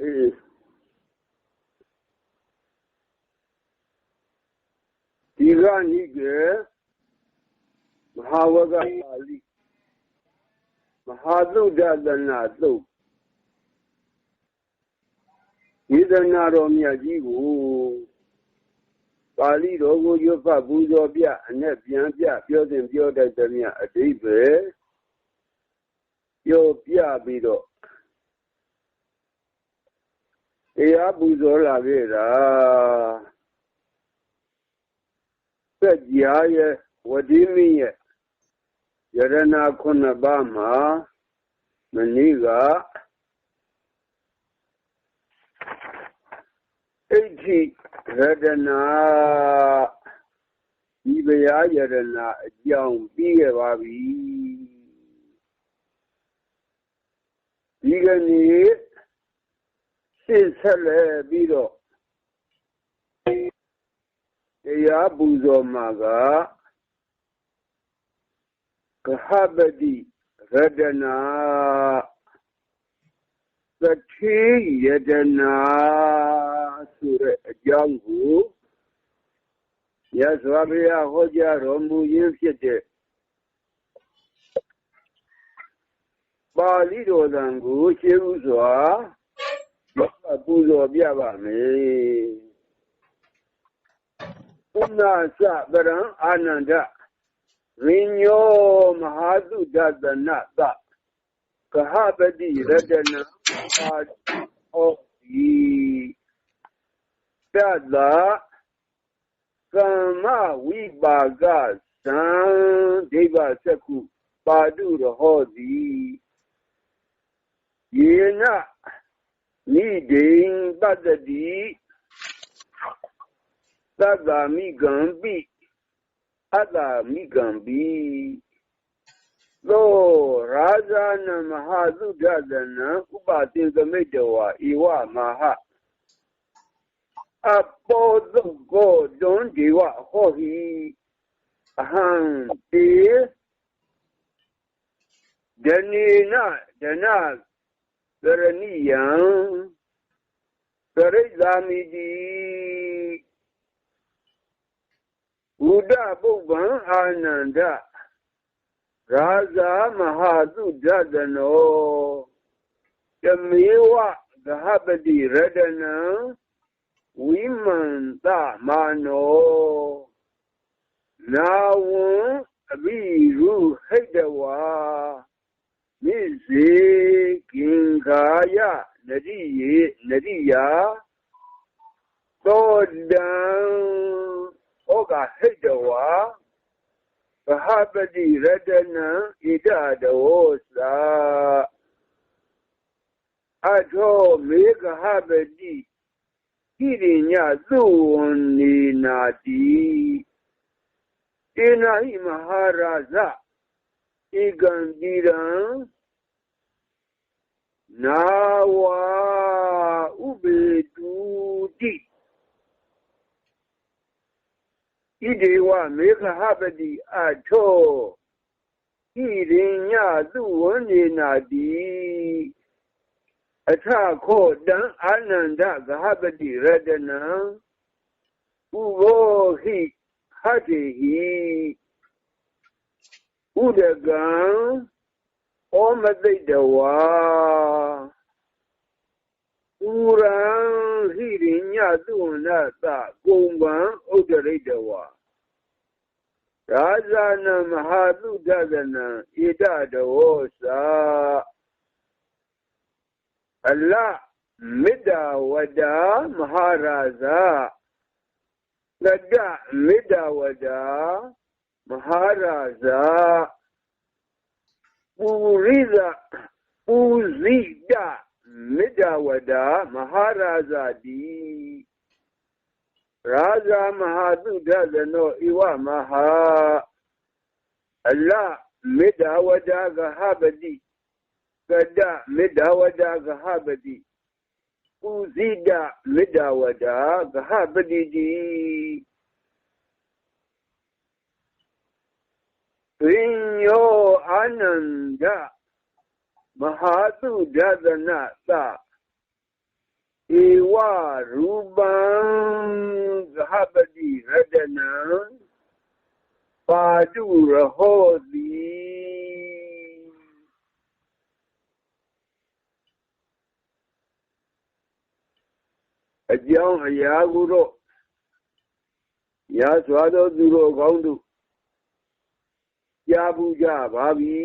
အေးဒီကနိကေမဟာဝကပါဠိမဟာသုဒ္ဓသနာသုတ်ဝေဒနာတော်မြတ်ကြီးကိုပါဠိတော်ကိုရွတ်ဖတ်ပူဇော်ပြအနဲ့ပြန်ပြပြောစဉ်ပြောတတ်သည်မြတ်အတိပ္ပယ်ပြောပြပြီးတော့ တရားပူဇော်လာခဲ့တာစက်ကြားရဲ့ဝတိမိရဲ့ယရနာခုနှစ်ပါးမှာမနေ့ကအဋ္ဌိရတနာဒီဗျာယရနာအကြောင်းပြီးခဲ့ပါပြီဒီကနေ့ရှ င်းဆက်လဲပြီးတော့တရားပူဇော်မှာကကဟပတိရတနာသတိယတနာဆိုတဲ့အကြောင်းကိုရသော်ဘုရားဟောကြားတော်မူရင်းဖြစ်တဲ့ပါဠိတော်သံကိုရှင်းဥစွာ ပူဇော်ပြပါမယ်ပုဏ္ဏသပရံအာနန္ဒရိညောမဟာသုဒသနသကဟပတိရတ နာအာဟောဒီတတကမ္မဝိပါကသံဒိဗ္ဗစက္ခုပါတုရဟောတိယေနနိဒိံပတ္တိသတ္တမိကံပိအတ္တမိကံပိသောရာဇာနမဟာသုဒ္ဓသနံဥပတိသမိတဝါဧဝမဟာအပောသုကောဒွန်ဒီဝဟောဟိအဟံတေဒနေနဒနာ သရဏိယံသရိဇာမိတိဘုဒ္ဓပုဗ္ဗံအာနန္ဒရာဇာမဟာသုဒ္ဓတနောတမေဝဂဟပတိရတနံဝိမန္တမာနောနာဝံအဘိရုဟိတဝါ မိစေကင်္ကာယနရိယေနရိယာသောတံဩဃဟိတဝါဘဟပတိရတနံဣဒတဝောသာအထောမေကဟပတိဣရိညသုဝနေနာတိတေနာဟိမဟာရာဇ ဧကံတိရံနာဝဥပေတုတိဣဒေဝမေခဟပတိအထောဣရိညသုဝနေနာ တိအထခောတံအာနန္ဒဂဟပတိရတနံဥဘောဟိဟတိဟိဥဒကံဩမသိတဝါဥရံဟိရိညသုဏသကုံဗံဥဒရိတဝါရာဇာနမဟာသုဒသနံဣဒတဝောသာအလမေတ္တာဝဒ္ဒမဟာရာဇာလဒ္ဒမေတ္တာဝဒ္ဒမဟာရာဇာ ပူရိဇပူဇိတမေတ္တာဝဒ္ဒမဟာရာဇာတိရာဇာမဟာသုဒ္ဓဇနောဧဝမဟာအလမေတ္တာဝဒ္ဒကဟပတိကဒမေတ္တာဝဒ္ဒကဟပတိပူဇိတမေတ္တာဝဒ္ဒကဟပတိတိ ရိညောအာနန္ဒမဟာသုဒ္ဓသနသကဟပတိရတနာဥပတိသမိတဝါဧဝမဟာအလမေတ္တာဝဒ္ဒကဟပတိပူဇိတမေတ္တာဝဒ္ဒကဟပတိကုဇိတမေတ္တာဝဒ္ဒကဟပတိတိရိညောအာနန္ဒမဟာသုဒ္ဓသနသကဟပတိရတနာဥပတိသမိတဝါဧဝမဟာ ဧဝရူပံဂဟပတိရတနံပါတုရဟောတိအကြောင်းအရာကိုတော့ရာစွာသောသူတို့ကောင်းတို့ ကြားဘူးကြပါပြီ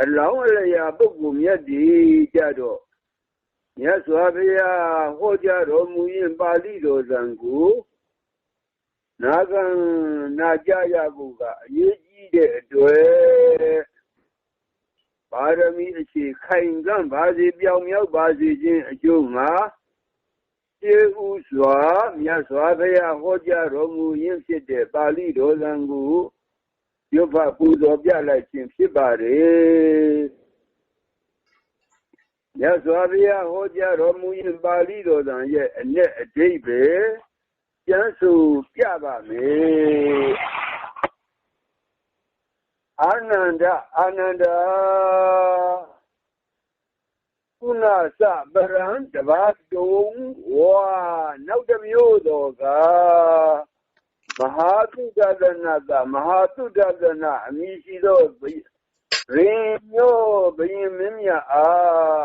အလောင်းအလျာပုဂ္ဂိုလ်မြတ်ဒီကြတော့မြတ်စွာဘုရားဟောကြားတော်မူရင်ပါဠိတော်ဇံကိုနာဂံနာကြရဖို့ကအရေးကြီးတဲ့အတွက်ပါရမီအခြေခိုင်ကန့်ပါစေပြောင်မြောက်ပါစေခြင်းအကျိုးမှာကျေးဥစွာမြတ်စွာဘုရားဟောကြားတော်မူရင်းဖြစ်တဲ့ပါဠိတော်ဇံကို ရုပ်ဖပူဇော်ပြလိုက်ခြင်းဖြစ်ပါတယ်မြတ်စွာဘုရားဟောကြားတော်မူရင်ပါဠိတော်သံရဲ့အ내အဓိပ္ပာယ်ကျမ်းဆိုပြပါမယ်အာနန္ဒအာနန္ဒာကုဏစပရံတဘာတုံဝါနောက်တစ်မျိုးတော်က မဟာသုဒ္ဒနာကမဟာသုဒ္ဒနာအမည်ရှိသောရင်မျိုးဘယင်မင်းမြအား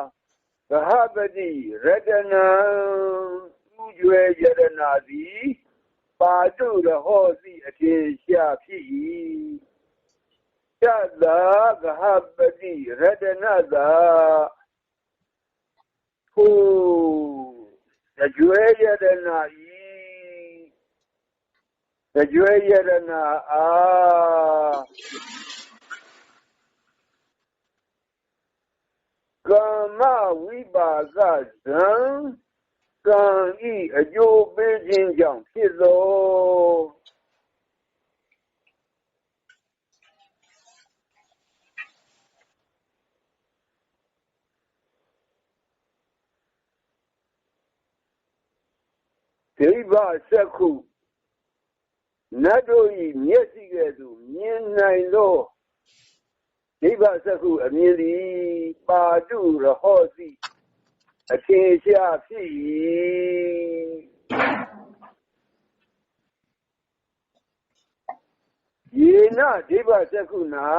သဟပတိရတနာဥကျွေယရနာသည်ပါတုရဟောစီအထေရှာဖြစ်၏သတ္တသဟပတိရတနာသာဟုကျွေယရနာ၏ ကျွေယရနာအားကာမဝိပါကဇံကံဤအကျိုးပေးခြင်းကြောင့်ဖြစ်သောဒိဗ္ဗစက္ခု နတ်တို့၏မျက်စိကဲ့သို့မြင်နိုင်သောဒိဗ္ဗစက္ခုအမြင်သည်ပါတုရဟောစီအထင်ရှားဖြစ်၏ယေနဒိဗ္ဗစက္ခုနာ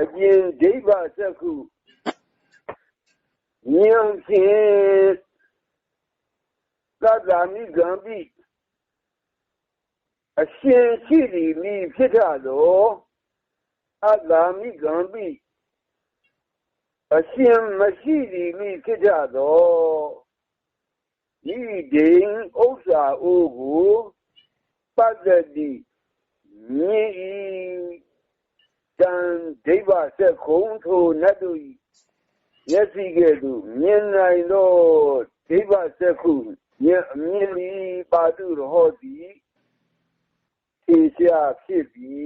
အကျင်ဒိဗ္ဗစက္ခုဉာဏ်ဖြင့်သတ္တမိဂံပိ အရှင်ရှိသည်မိဖြစ်ထသောအတ္တမိဂံပိအရှင်မရှိသည်မိဖြစ်ကြသောဤဒိန်ဥစ္စာအိုးကိုပတ္တတိမြည်ဤတံဒိဗ္ဗဆက်ခုံထိုနတ်တို့၏မျက်စိကဲ့သို့မြင်နိုင်သောဒိဗ္ဗဆက်ခုမြင်အမြင်ဤပါတုရဟောတိ ထေရှားဖြစ်ပြီ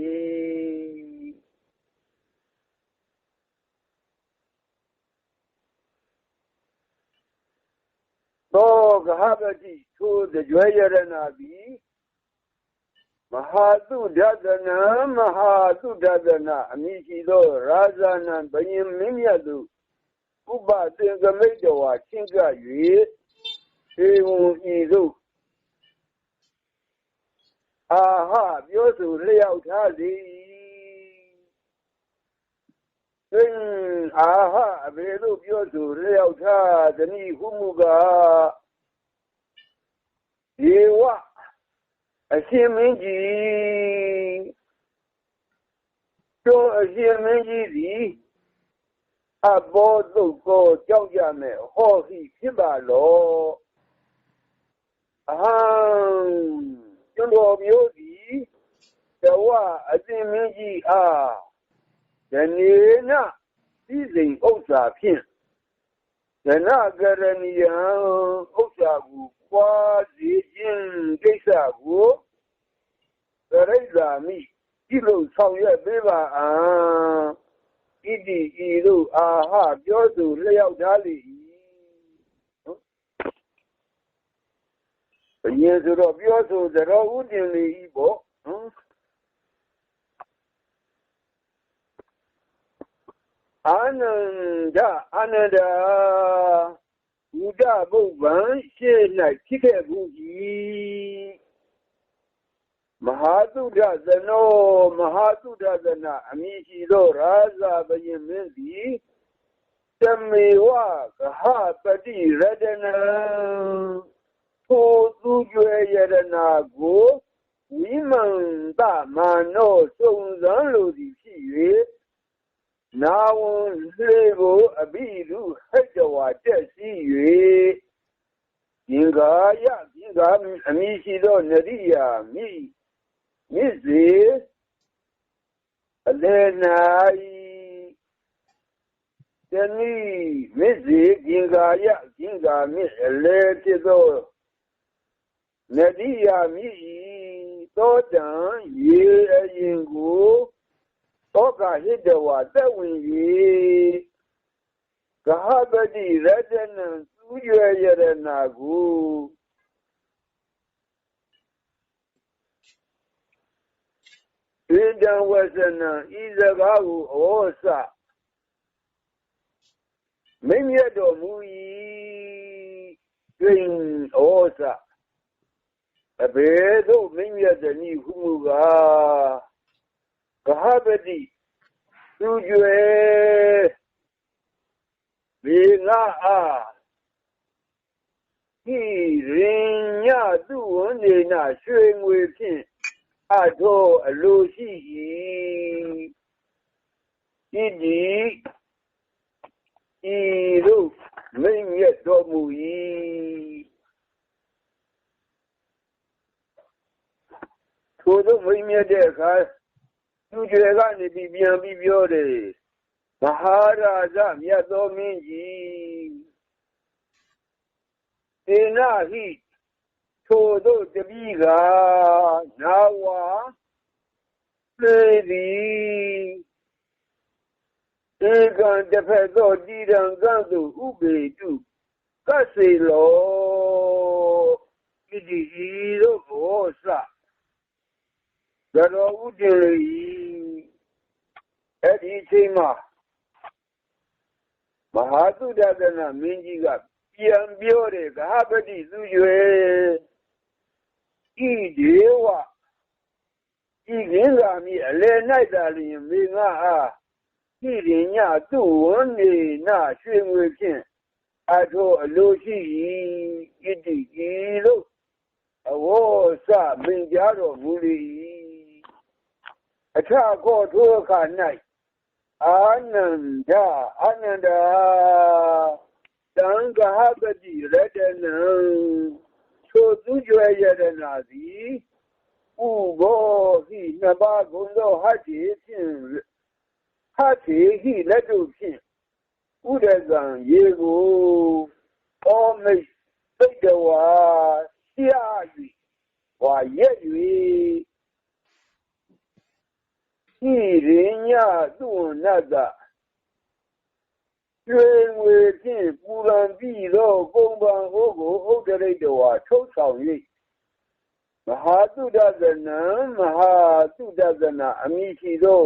သောဂဟပတိထိုတကြွယ်ရဏသည်မဟာသုဒ္ဒနာမဟာသုဒ္ဒနာအမိရှိသောရာဇာနံဘယင်မင်းမြတ်သူဥပသင်္ကမိတ်တော်ဟာချင်းက၍ေဝံဤသို့ အာဟပြောဆိုလျောက်ထားသည်သင်အာဟအဘေတို့ပြောဆိုလျောက်ထားသနည်းဟုမူကားယေဝအရှင်မင်းကြီးတို့အရှင်မင်းကြီးသည်အဘောတုတ်ကိုကြောက်ကြမယ်ဟောစီဖြစ်ပါလောအဟံကျွန်း တော်မျိုးသည်တဝအရှင်မင်းကြီးအားယနေ့နဤစိန်ဥစ္စာဖြင့်ဇနကရဏီယံဥစ္စာကိုပွားစီခြင်းကိစ္စကိုသရိဇာမိပြုလို့ဆောင်ရွက်ပေးပါအံဣတိဤတို့အာဟပြောသူလျောက်ထားလေ၏ ဘယင်ဆိုတော့ပြောဆိုသရောဥတင်လေ၏ပေါ့အာနန္ဒအာနန္ဒာဘုဒ္ဓဘုဗ္ဗံရှေ့၌ဖြစ်ခဲ့ဘူး၏မဟာသုဒ္ဓသနောမဟာသုဒ္ဓသနာအမိရှိသောရာဇဘယင်မင်းသည်တမေဝကဟပတိရတနာ ထိုသူကျွေယရနာကိုဝိမန္တမာနောစုံစံလိုသည်ဖြစ်၍နာဝံလေကိုအဘိဓုဟိတဝါတက်စီ၍သင်္ကာယသင်္ကာအမိရှိသောနရိယာမိမြစ်စေအလေ၌တနည်းမြစ်စေ သင်္ကာယသင်္ကာမြစ်အလေဖြစ်သောနရိယာမိသောတံရေအရင်ကိုသော ကဟိတဝါသက်ဝင်၍ကဟပတိရတနံသူရွယ်ရတနာကိုဣဒံဝဇနံဤစကားကိုဩစမိမြတ်တော်မူ၏တွင်ဩစအဘေတို့မိမြတ်သည်ဟုမူကားကဟပတိသူကျွယ်ဘေငါအားဤရင်ညသူဝန်နေနာရွှေငွေဖြင့်အထောအလိုရှိ၏ဤဒီဤတို့မိန်ရတော်မူ၏ ထိုတို့မိန်မြတ်တဲ့အခါသူကျွယ်ကနေပြီးပြန်ပြီးပြောတယ်မဟာရာဇမြတ်သောမင်းကြီးတေနာဟိထိုတို့တပိကနာဝါသေသည်ဧကံတစ်ဖက်သောတည်ရန်ကံသို့ဥပေတုကစေလောဣတိဤတို့ဘောစ ရတော်ဥတည်လေအဲ့ဒီအချိန်မှာမဟာသုဒ္ဓနာမင်းကြီးကပြန်ပြောတယ်ဂဟပတိသူရွယ်ဤဒေဝဤကင်းသာမိအလေ၌သာလျင်မေငါအားဤရင်ညသူ့ဝန်နေနာရွှေငွေဖြင့်အထောအလိုရှိ၏ဣတိဤလို့အဝေါ်စမင်ကြတော်မူလေ၏ အထကောထိုအခါ၌အာနန္ဒအာနန္ဒာတံဃာပတိရတနံသို့သူကျွဲရတနာသည်ဥဘောဟိနှစ်ပါးကုန်သောဟတ်တိဖြင့်ဟတ်တိဟိလက်တို့ဖြင့်ဥဒကံရေကိုဩမိတ်သိတဝါရှာ၍ဝါရက်၍ ဤရင်ညသူနတ်ကကျွေငွေဖြင့်ပူရန်ပြီးသောကုံပံဟိုးကိုဥဒရိတဝါထုတ်ဆောင်၍မဟာတုဒဇနံမဟာတုဒဇနာအမိရှိသော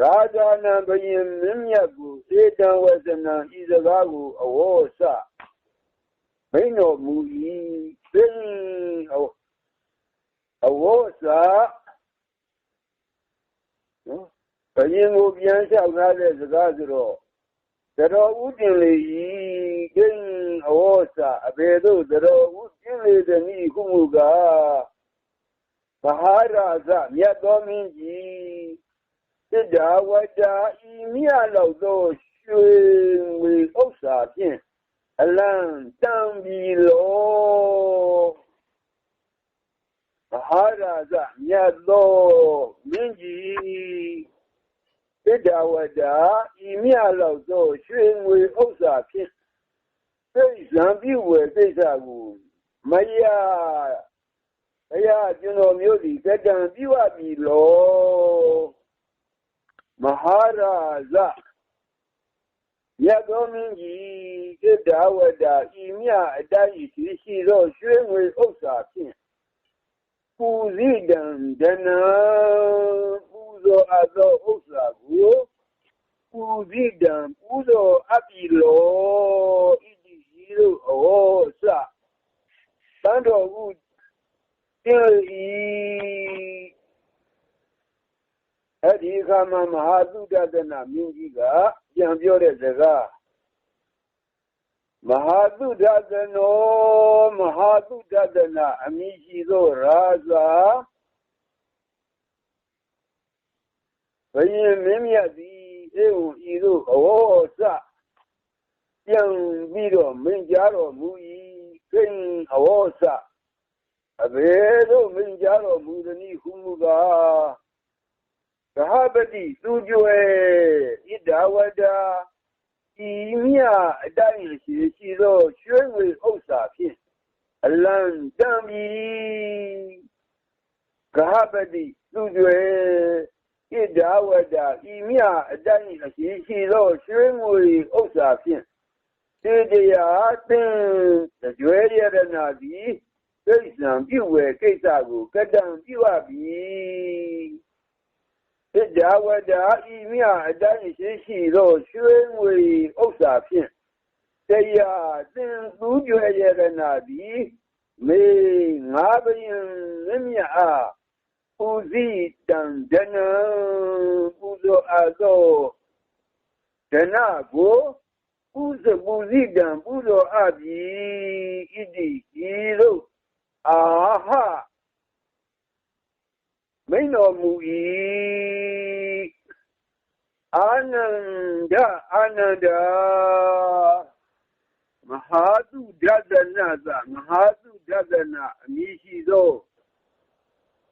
ရာဇာနံဘယင်မင်းမြတ်ကိုဧတံဝဇနံဤစကားကိုအဝေါ်စမိန်တော်မူ၏သိအဝေါ်စနော် ဘယင်ကိုပြန်လျှောက်ထားတဲ့စကားဆိုတော့သတော်ဥတင်လေ၏ကိန်းအဝေါ်စာအဘေတို့သတော်ဥတင်လေသည်မိခုမူကားမဟာရာဇမြတ်တော်မင်းကြီးစိတ္တဝတ္တာဤမြတ်လောက်သောရွှေငွေဥစ္စာဖြင့်အလံတံပြီးလောမဟာရာဇမြတ်တော်မင်းကြီး ဣဒဝဒဤမြလောက်သောရွှေငွေဥစ္စာဖြင့်သိဇံပြုဝယ်သိစ္စာကိုမရဘုရားကျွန်တော်မျိုးဒီကတံပြုအပ်ပြီလောမဟာရာဇမြတ်သောမင်းကြီးဣဒဝဒဤမြအတိုင်းရှိရှိသောရွှေငွေဥစ္စာဖြင့်ပူဇိတံဒနံပူ ဇော်အပ်သောဥစ္စာကိုပပူဇိတံပူဇော်အပ်ပြီလောဣတိဤသို့ဩစတန်တော်မူတည်ဤအဲ့ဒီအခါမှာမဟာသုဒ္ဒနာမင်းကြီးကပြန်ပြောတဲ့စကားမဟာသုဒ္ဒနောမဟာသုဒ္ဒနာအမိရှိသောရာဇာ ဘယင်မင်းမြတ်သည်အေဝံဤသို့အဝေါ်စပြန်ပြီးတော့မင်းကြားတော်မူ၏ကိန်းအဝေါ်စအဘယ်သို့မင်းကြားတော်မူသည်နည်းဟုမူကားသဟပတိသူကြွယ်ဣဒဝဒဤမြအတိုင်းရှိရှိသောရွှေငွေဥစ္စာဖြင့်အလံတံမီဂဟပတိသူကြွယ် ဣဒဝဒဤမြအတိုင်းရှိရှိသောရွှေငွေဥစ္စာဖြင့်တေတရားသင်ကြွယ်ရတနာသည်သိစ္ဆံပြုဝယ်ကိစ္စကိုကတံပြုအပ်ပြီဣဒဝဒဤမြအတိုင်းရှိရှိသောရွှေငွေဥစ္စာဖြင့်တရားသင်သူကြွယ်ရတနာသည်မေငါးပင်မြမြအား ပူဇိတံဒနံပူဇော်အပ်သောဒနာကိုပူဇပူဇိတံပူဇော်အပ်ပြီဣတိဤသို့အာဟမိ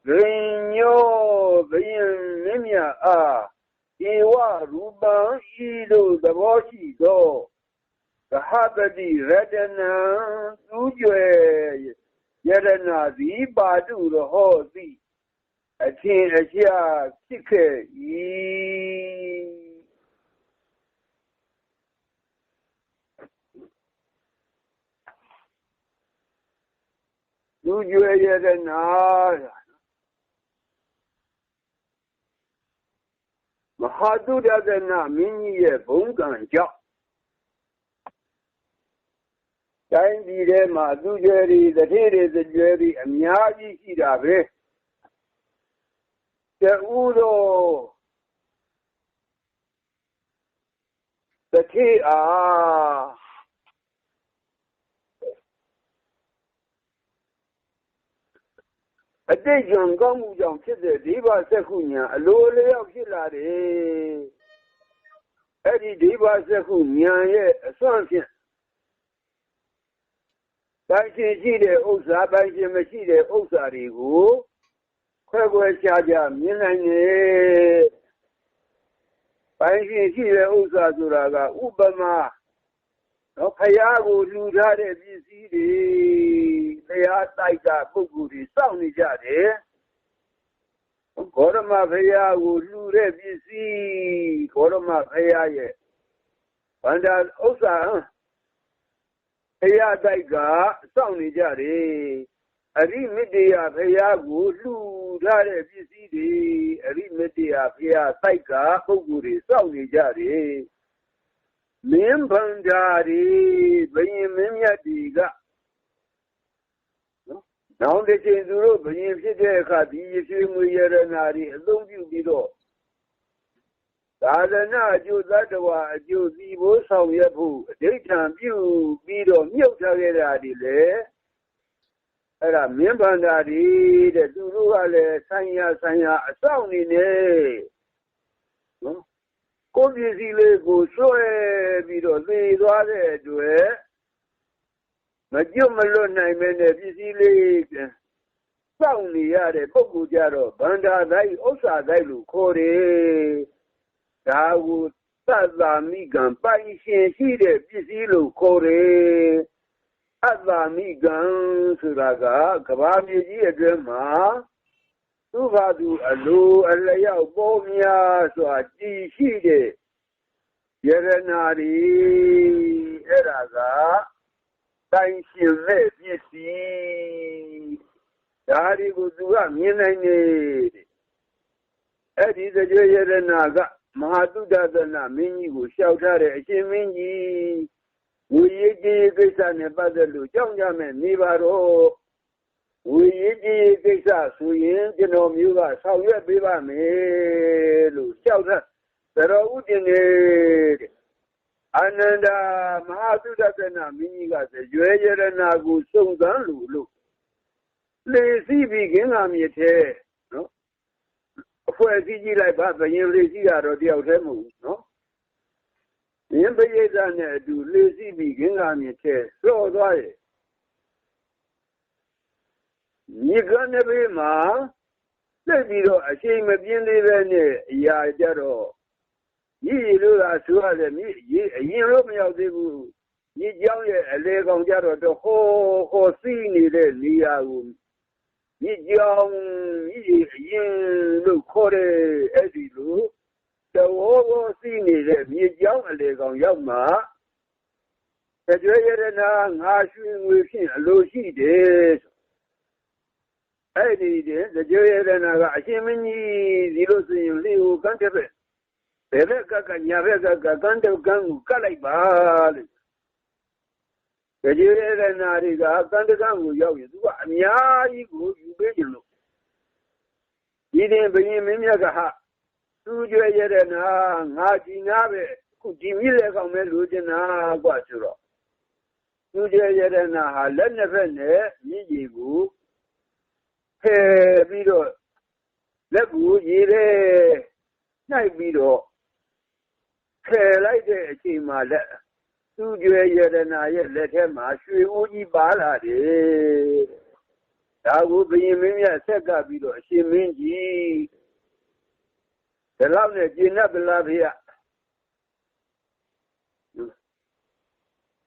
ရှိသောဂင်ညောဘယင်မြမြအားဧဝရူပံဤသို့သဘောရှိသောသဟပတိရတနံသူကြွယ်ယရနာသည်ပါတုရဟောတိအထင်အရှားဖြစ်ခဲ့၏လူကြွယ်ရတဲ့နာ မဟာတုဒ္ဒနာမင်းကြီးရဲ့ဘုံကံကြောင့်တိုင်းပြည်ထဲမှာသူကြွယ်တွေတထေးတွေတကြွယ်တွေအများကြီးရှိတာပဲတူသောတထေးအား အတိတ်ကံကောင်းမှုကြောင့်ဖြစ်တဲ့ဒီဘာစက္ခုညာအလိုလျောက်ဖြစ်လာတယ်အဲ့ဒီဒီဘာစက္ခုညာရဲ့အစွမ်းဖြင့်ပိုင်ရှင်ရှိတဲ့ဥစ္စာပိုင်ရှင်မရှိတဲ့ဥစ္စာတွေကိုခွဲခွဲခြားခြားမြင်နိုင်တယ်ပိုင်ရှင်ရှိတဲ့ဥစ္စာဆိုတာကဥပမာ တော့ဖယားကိုလူထားတဲ့ပစ္စည်းတွေတရားတိုက်တာပုဂ္ဂိုလ်တွေစောင့်နေကြတယ်ဂေါရမဖယားကိုလူတဲ့ပစ္စည်းဂေါရမဖယားရဲ့ဗန္ဒာဥစ္စာဖယားတိုက်ကစောင့်နေကြတယ်အရိမတ္တယဖယားကိုလှူထားတဲ့ပစ္စည်းတွေအရိမတ္တယဖယားတိုက်ကပုဂ္ဂိုလ်တွေစောင့်နေကြတယ် မင်းဗန္ဓာရီဘယင်မင်းမြတ်ဒီကနော်နောင်တစ်ချိန်သူတို့ဘယင်ဖြစ်တဲ့အခါဒီရရှိငွေရတနာတွေအသုံးပြုပြီးတော့သာသနာအကျိုးသတ္တဝါအကျိုးစီဖို့ဆောင်ရွက်ဖို့အဋ္ဌံပြုပြီးတော့မြုပ်ထားခဲ့တာဒီလေအဲ့ဒါမင်းဗန္ဓာရီတဲ့သူတို့ကလည်းဆိုင်ရဆိုင်ရအဆောင်နေနေနော် ကိုပစ္စည်းလေးကိုဆွဲပြီးတော့သေသွားတဲ့အတွက်မကျွတ်မလွတ်နိုင်မဲနဲ့ပစ္စည်းလေးစောင့်နေရတဲ့ပုဂ္ဂိုလ်ကြတော့ဗန္ဒာတိုင်းဥစ္စာတိုင်းလို့ခေါ်တယ်ဒါကိုသတ္တမိကံပိုင်ရှင်ရှိတဲ့ပစ္စည်းလို့ခေါ်တယ်အတ္တမိကံဆိုတာကကဘာမြေကြီးအတွင်းမှာ သူ့ဘာသူအလိုအလျောက်ပေါ်များစွာကြည်ရှိတဲ့ယရနာရီအဲ့ဒါကတိုင်းရှင်မဲ့ပစ္စည်းဒါဒီကိုသူကမြင်နိုင်နေအဲ့ဒီကြွေယရနာကမဟာတုဒ္ဒသနာမင်းကြီးကိုလျှောက်ထားတဲ့အရှင်မင်းကြီးဝေရေးကြီးကိစ္စနဲ့ပတ်သက်လို့ကြောင်းကြမယ်နေပါတော့ ဝေရေးကြီးကိစ္စဆိုရင်ကျွန်တော်မျိုးကဆောင်ရွက်ပေးပါမယ်လို့လျှောက်ထားသရောဥတင်နေတဲ့အာနန္ဒာမဟာသုဒ္ဓနာမင်းကြီးကရွယ်ရတနာကိုစုံစမ်းလို့လို့လေစီပြီးခင်းကမြေထဲနော်အဖွဲ့အစည်းကြီးလိုက်ပါဘယင်လေစီကတော့တယောက်တည်းမဟုတ်ဘူးနော်ယင်းပရိသတ်နဲ့အတူလေစီပြီးခင်းကမြေထဲစော့သွားရဲ့ မြေကနေဘေးမှာလက်ပြီးတော့အချိန်မပြင်းသေးပဲနဲ့အရာကြတော့ရည်ရည်လို့သာဆိုရတယ်မြည်ရည်အရင်လို့မရောက်သေးဘူးမြည်ကြောင်းရဲ့အလေကောင်ကြတော့တဟောဟောစီးနေတဲ့နေရာကိုမြည်ကြောင်းမြည်အရင်လို့ခေါ်တဲ့အဲ့ဒီလိုတဟောဟောစီးနေတဲ့မြည်ကြောင်းအလေကောင်ရောက်မှတကြွရရနာငါရွှေငွေဖြင့်အလိုရှိတယ် အဲ့ဒီတကြွရရနာကအရှင်မင်းကြီးဒီလိုဆိုရင်လေကိုကန့်တဲ့ပဲဘယ်ဘက်ကကညာဘက်ကကကန်းတော့ကန်းကိုကတ်လိုက်ပါလို့ကြည်ရတဲ့နာတွေကကန်းတကန်းကိုရောက်ရင်သူကအများကြီးကိုယူပေးကြလို့ဒီတင်ဘယင်မင်းမြတ်ကဟာသူကြွရတဲ့နာငါကြည်နာပဲခုဒီမြစ်လေကောင်ပဲလူကျင်နာกว่าဆိုတော့သူကြွရတဲ့နာဟာလက်နှစ်ဖက်နဲ့မြည်ကြီးကို ဖယ်ပြီးတော့လက်ကူရေထဲနှိုက်ပြီးတော့ဖယ်လိုက်တဲ့အချိန်မှာလက်သူ့ကျွဲယရနာရဲ့လက်ထဲမှာရွှေဦးကြီးပါလာတယ်ဒါကိုဘယင်မင်းမြတ်ဆက်ကပြီးတော့အရှင်မင်းကြီးဒီလောက်နဲ့ကျင့်납ဗလားဖေရ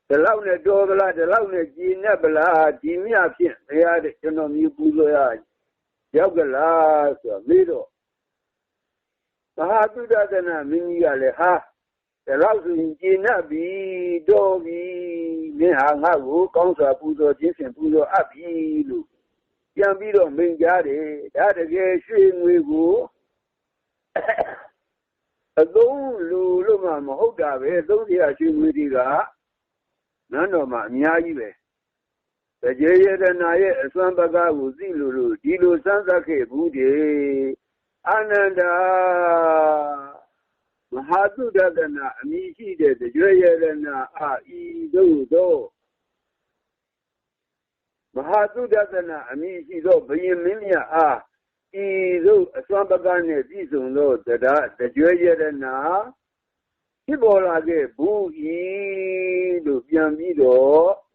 ဒီလောက်နဲ့တော်ဗလားဒီလောက်နဲ့ကျင့်납ဗလားဒီမြဖြင့်ဘုရားတဲ့ကျွန်တော်မျိုးပူဇော်ရ ရောက်ကလားဆိုတော့ပြီးတော့မဟာသုဒ္ဓနာမင်းကြီးကလည်းဟာဒါတော့ဆိုရင်ကျင့်납ပြီတော်ပြီမင်းဟာငါ့ကိုကောင်းစွာပူဇော်ခြင်းဖြင့်ပူဇော်အပ်ပြီလို့ပြန်ပြီးတော့မိန်ကြားတယ်ဒါတကယ်ရွှေငွေကိုအသုံးလူလို့မှမဟုတ်တာပဲသုံးစရာရွှေငွေတွေကနန်းတော်မှာအများကြီးပဲ တကြေရတနာရဲ့အစွမ်းပကားကိုသိလို့လို့ဒီလိုစမ်းသပ်ခဲ့ဘူးတယ်အာနန္ဒာမဟာသုဒ္ဒနာအမိရှိတဲ့ကြွရရနာအာဤသို့သောမဟာသုဒ္ဒနာအမိရှိသောဘယင်မင်းမြတ်အားဤသို့အစွမ်းပကနှင့်ပြည့်စုံသောတရားကြွရရနာဖြစ်ပေါ်လာခဲ့ဘူးဤလို့ပြန်ပြီးတော့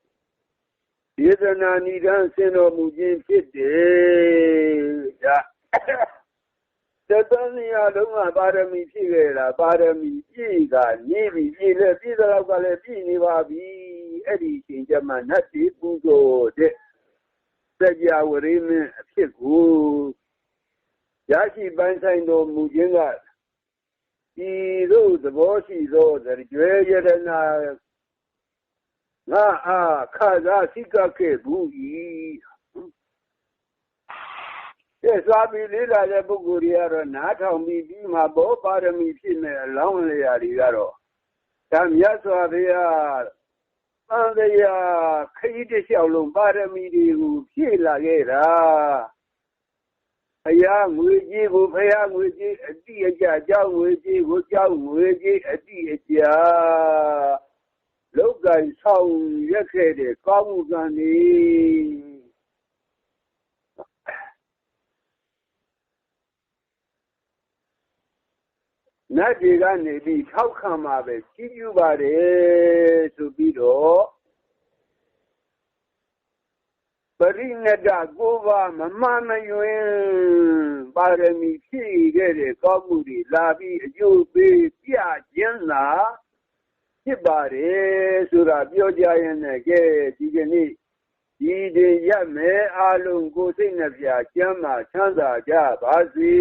ဒေသနာနိဒန်းဆင်တော်မူခြင်းဖြစ်တယ်တသန်းနေရာလုံးကပါရမီဖြည့်ခဲ့တာပါရမီပြည့်ကနေပြီပြည့်လဲပြည့်တော့ကလည်းပြည့်နေပါပြီအဲ့ဒီအချိန်ကျမှနတ်တီပူဇော်တဲ့စကြဝဠာမင်းအဖြစ်ကိုရရှိပန်းဆိုင်တော်မူခြင်းကဒီတို့သဘောရှိသောကြွယ်ရတနာ ငါအားခါစားစိကခဲ့ဘူး၏တဲ့သွားပြီးလေးလာတဲ့ပုဂ္ဂိုလ်တွေကတော့နားထောင်ပြီးပြီးမှဘောပါရမီဖြစ်မဲ့အလောင်းလျာတွေကတော့ဒါမြတ်စွာဘုရားသံတရားခရီးတစ်လျှောက်လုံးပါရမီတွေကိုဖြည့်လာခဲ့တာဘုရားငွေကြီးကိုဘုရားငွေကြီးအတိအကျကြောင်းငွေကြီးကိုကြောင်းငွေကြီးအတိအကျ လောက်ကင်ဆောင်ရက်ခဲ့တဲ့ကောင်းမှုကံတွေနတ်တွေကနေပြီးထောက်ခံမှာပဲကြီးပြပါတယ်ဆိုပြီးတော့ပရိနတကိုပါမမမယွင်ပါရမီဖြည့်ခဲ့တဲ့ကောင်းမှုတွေလာပြီးအကျိုးပေးပြခြင်းသာ ဖြစ်ပါတယ်ဆိုတာပြောကြရင်လည်းကဲဒီကနေ့ဒီတင်ရမယ်အလုံးကိုစိတ်နှပြချမ်းသာချမ်းသာကြပါစေ